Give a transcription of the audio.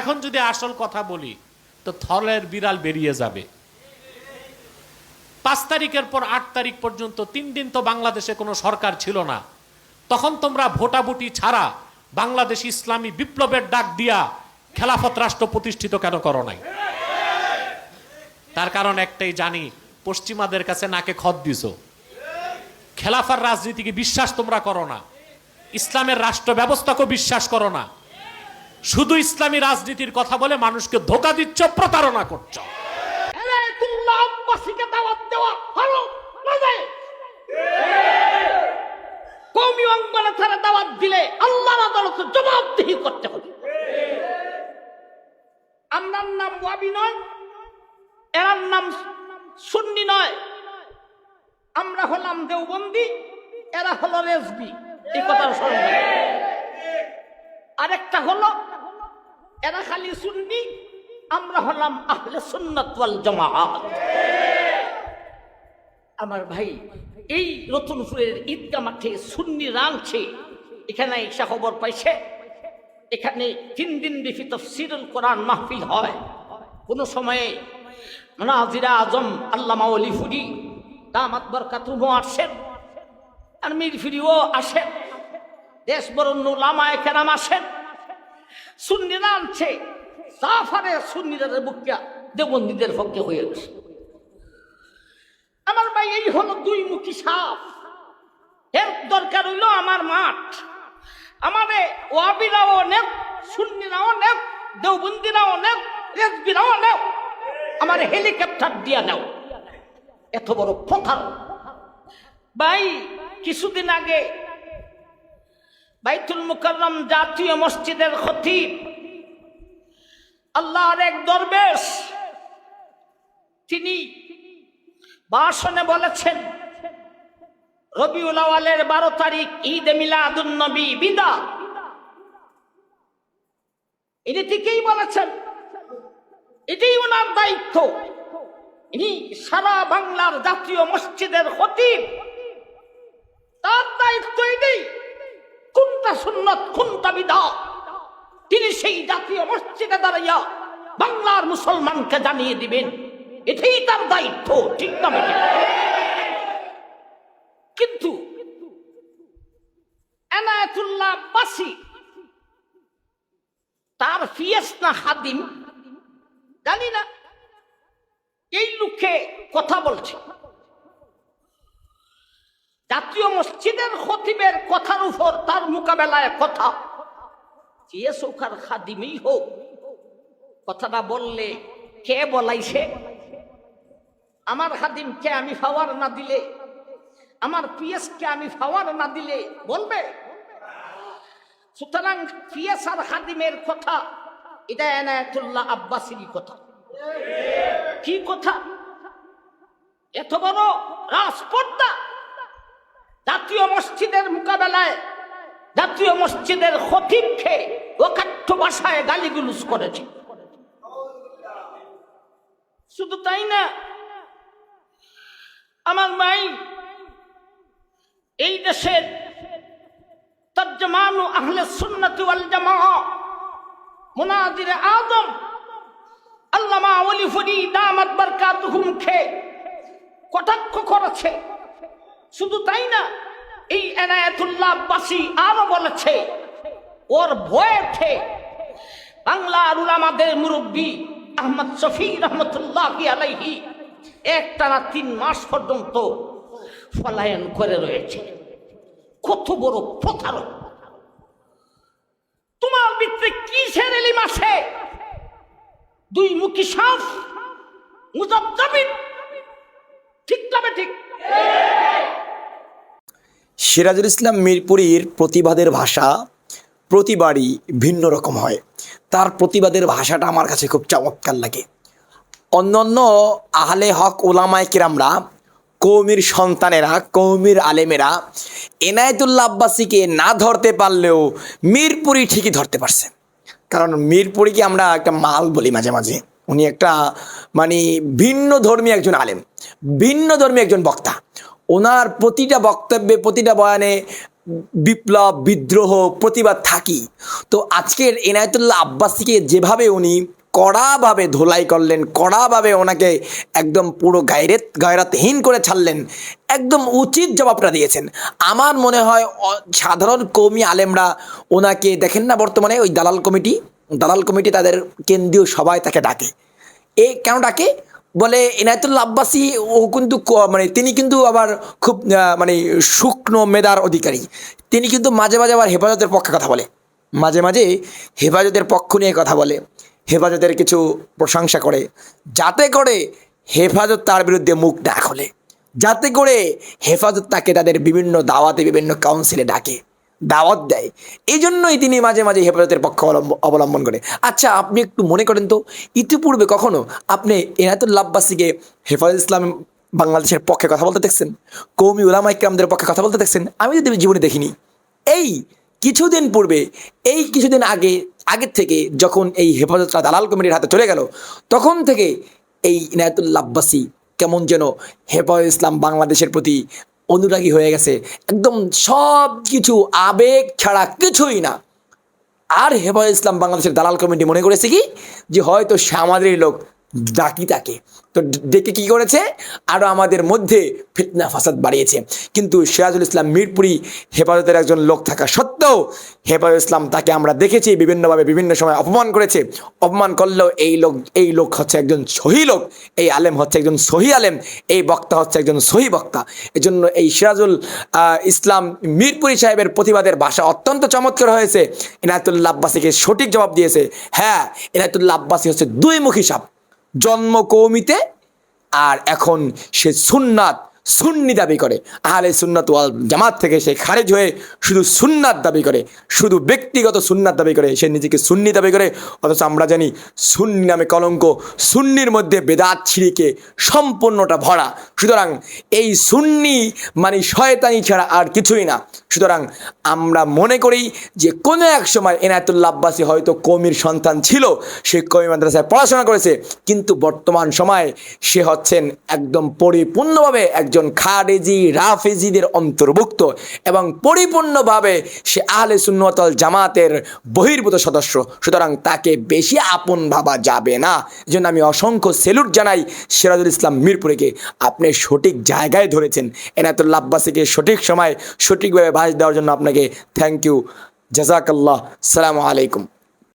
এখন যদি আসল কথা বলি, তো থলের বিড়াল বেরিয়ে যাবে। পাঁচ তারিখের পর আট তারিখ পর্যন্ত তিন দিন তো বাংলাদেশে কোনো সরকার ছিল না। তখন তোমরা ভোটাভুটি ছাড়া বাংলাদেশ ইসলামী বিপ্লবের ডাক দিয়া খেলাফত রাষ্ট্র প্রতিষ্ঠিত কেন করো নাই? তার কারণ একটাই, জানি, পশ্চিমাদের কাছে নাকে খত দিছো। খেলাফার রাজনীতিকে বিশ্বাস তোমরা করো না। ইসলামের রাষ্ট্র ব্যবস্থাকেও বিশ্বাস করো না। শুধু ইসলামী রাজনীতির কথা বলে মানুষকে ধোকা দিচ্ছ, প্রতারণা করছ। দাওয়াত দিলে জবাবদিহি করতে হবে। নাম নয় নাম নয়। আমরা হলাম দেওবন্দি, এরা হলো রেজবি। এই কথা স্মরণ। আরেকটা হলো, এরা খালি সুন্নি, আমরা হলাম আহলে সুন্নাত ওয়াল আমার ভাই, এই রতনপুরের ঈদগা মাঠে সুন্নি রাংছে এখানে এসে খবর পাইছে, এখানে তিন দিন ব্যাপী তফসিরুল কোরআন মাহফিল হয়। কোনো সময়ে নাজিরা আজম, আল্লামা অলিফুরি দামাত বরকাতুহ আসেন, আর মিরফিরিও আসেন। দেশ লামায় কেরাম আসেন। সুন্নিরা আনছে। জাফারে সুন্নিরা বুকিয়া দেবন্দীদের পক্ষে হয়ে গেছে। আমার ভাই, এই হলো দুই মুখী সাপ। এর দরকার হইল আমার মাঠ। আমারে ওয়াবিরাও নেব সুন্নিরাও নেব দেওবন্দিরাও নেব রেজবিরাও নেব আমার হেলিকপ্টার দিয়া নেও। এত বড় পথার ভাই, কিছুদিন আগে বাইতুল মুকাররম জাতীয় মসজিদের খতিব। আল্লাহর এক দরবেশ, তিনি ভাষণে বলেছেন, রবিউল আওয়ালের বারো তারিখ ঈদ মিলাদুন নবী, বিদা। এটি থেকেই বলেছেন, এটাই ওনার দায়িত্ব। ইনি সারা বাংলার জাতীয় মসজিদের খতিব। তার দায়িত্ব এটাই। তিনি সেই জাতীয় মসজিদে দাঁড়াইয়া বাংলার মুসলমানকে জানিয়ে দিবেন, এটাই তার দায়িত্ব, ঠিক না কিন্তু তার ফিয়েস না হাদিম জানি না, এই লোকে কথা বলছে। জাতীয় মসজিদের খতিবের কথার উপর তার মোকাবেলায় কথা। যে খাদিমই হোক, কথাটা বললে কে বলাইছে? আমার খাদিমকে আমি ফাওয়ার না দিলে, আমার পিএসকে আমি ফাওয়ার না দিলে বলবে? সুতরাং পিএস আর খাদিমের কথা, এটা এনায়তুল্লাহ আব্বাসির কথা। কি কথা? এত বড় রাজপর্দা? জাতীয় মসজিদের মোকাবেলায়, জাতীয় মসজিদের খতিবকে অকাঠ্য ভাষায় গালিগুলুস করেছে। শুধু তাই না, আমার মাই এই দেশের তর্জমানু আহলে সুন্নতি ওয়াল জামাআ, মুনাদির আদম, আল্লামা ওলি ফরি দামাত বারকাতুহুমকে কটাক্ষ করেছে। শুধু তাই না এই এনায়েতুল্লাহ বাসী আরও বলেছে, ওর ভয়েতে বাংলার উলামাদের মুরব্বী আহমদ শফি রহমতুল্লাহ আলাইহি একটানা তিন মাস পর্যন্ত পলায়ন করে রয়েছে। কত বড় প্রতারক। তোমার ভিতরে কিসের এলিম মাসে দুই মুখী সাফ মুজাবজাবিন ঠিক তবে ঠিক? সিরাজুল ইসলাম মিরপুরীর প্রতিবাদের ভাষা প্রতিবারই ভিন্ন রকম হয়। তার প্রতিবাদের ভাষাটা আমার কাছে খুব চমৎকার লাগে। অন্যান্য আহলে হক ওলামায় কিরামরা কৌমির সন্তানেরা কৌমির আলেমেরা এনায়েতুল্লাহ আব্বাসীকে না ধরতে পারলেও মিরপুরি ঠিকই ধরতে পারছে। কারণ মিরপুরিকে আমরা একটা মাল বলি মাঝে মাঝে? উনি একটা মানে ভিন্ন ধর্মী একজন আলেম, ভিন্ন ধর্মী একজন বক্তা। ওনার প্রতিটা বক্তব্যে, প্রতিটা বয়ানে বিপ্লব, বিদ্রোহ, প্রতিবাদ থাকি। তো আজকের এনায়তুল্লাহ আব্বাসীকে যেভাবে উনি কড়াভাবে ধোলাই করলেন, কড়াভাবে ওনাকে একদম পুরো গায়রেত, গায়রাতহীন করে ছাড়লেন, একদম উচিত জবাবটা দিয়েছেন। আমার মনে হয় সাধারণ কৌমি আলেমরা ওনাকে, দেখেন না বর্তমানে ওই দালাল কমিটি দালাল কমিটি তাদের কেন্দ্রীয় সবাই তাকে ডাকে। এ কেন ডাকে? বলে এনায়তুল্লাহ আব্বাসী ও কিন্তু মানে তিনি কিন্তু আবার খুব মানে শুকনো মেধার অধিকারী। তিনি কিন্তু মাঝে মাঝে আবার হেফাজতের পক্ষে কথা বলে। মাঝে মাঝে হেফাজতের পক্ষ নিয়ে কথা বলে, হেফাজতের কিছু প্রশংসা করে, যাতে করে হেফাজত তার বিরুদ্ধে মুখ না খোলে। যাতে করে হেফাজত তাকে তাদের বিভিন্ন দাওয়াতে বিভিন্ন কাউন্সিলে ডাকে। দাওয়াত দেয়। এই জন্যই তিনি মাঝে মাঝে হেফাজতের পক্ষ অবলম্ব- অবলম্বন করে। আচ্ছা আপনি একটু মনে করেন তো, ইতিপূর্বে কখনো আপনি এনায়তুল্লা আব্বাসীকে হেফাজত ইসলাম বাংলাদেশের পক্ষে কথা বলতে দেখছেন? কৌমি উলামা ইকরামদের পক্ষে কথা বলতে দেখছেন? আমি যদি জীবনে দেখিনি। এই কিছুদিন পূর্বে, এই কিছুদিন আগে, আগের থেকে যখন এই হেফাজতটা দালাল কমিটির হাতে চলে গেল, তখন থেকে এই ইনায়তুল্লা কেমন যেন হেফাজ ইসলাম বাংলাদেশের প্রতি অনুরাগী হয়ে গেছে। একদম সব কিছু আবেগ ছাড়া কিছুই না। আর হেফাজ ইসলাম বাংলাদেশের দালাল কমিটি মনে করেছে কি? যে হয়তো সে আমাদেরই লোক। ডাকি তাকে। তো ডেকে কি করেছে? আরও আমাদের মধ্যে ফিতনা, ফাসাদ বাড়িয়েছে। কিন্তু সিরাজুল ইসলাম মিরপুরি হেফাজতের একজন লোক থাকা সত্ত্বেও হেফাজ ইসলাম তাকে আমরা দেখেছি, বিভিন্নভাবে বিভিন্ন সময় অপমান করেছে। অপমান করলেও এই লোক এই লোক হচ্ছে একজন সহি লোক। এই আলেম হচ্ছে একজন সহি আলেম। এই বক্তা হচ্ছে একজন সহি বক্তা। এজন্য এই সিরাজুল ইসলাম মিরপুরি সাহেবের প্রতিবাদের ভাষা অত্যন্ত চমৎকার হয়েছে। এনায়তুল্লাহ আব্বাসীকে সঠিক জবাব দিয়েছে। হ্যাঁ এনায়তুল্লাহ আব্বাসী হচ্ছে দুই মুখী সাপ। জন্ম কৌমিতে আর এখন সে সুন্নাত সুন্নি দাবি করে। আহলে সুন্নাত ওয়াল জামাত থেকে সে খারেজ হয়ে শুধু সুন্নাত দাবি করে, শুধু ব্যক্তিগত সুন্নাত দাবি করে, সে নিজেকে সুন্নি দাবি করে। অথচ আমরা জানি সুন্নি নামে কলঙ্ক, সুন্নির মধ্যে বেদাত ছিঁড়িকে সম্পূর্ণটা ভরা। সুতরাং এই সুন্নি মানে শয়তানি ছাড়া আর কিছুই না। সুতরাং আমরা মনে করি যে কোনো এক সময় এনায়তুল্লা আব্বাসী হয়তো কমির সন্তান ছিল, সে কমি মাদ্রাসায় পড়াশোনা করেছে, কিন্তু বর্তমান সময়ে সে হচ্ছেন একদম পরিপূর্ণভাবে একজন খারেজি, রাফেজিদের অন্তর্ভুক্ত এবং পরিপূর্ণভাবে সে আহলে সুন্নতল জামাতের বহির্ভূত সদস্য। সুতরাং তাকে বেশি আপন ভাবা যাবে না। জন্য আমি অসংখ্য সেলুট জানাই সিরাজুল ইসলাম মিরপুরেকে। আপনি সঠিক জায়গায় ধরেছেন। এনায়তুল্লা আব্বাসীকে সঠিক সময় সঠিকভাবে ভাষ দেওয়ার জন্য আপনাকে থ্যাংক ইউ জাজাকাল্লাহ সালামু আলাইকুম।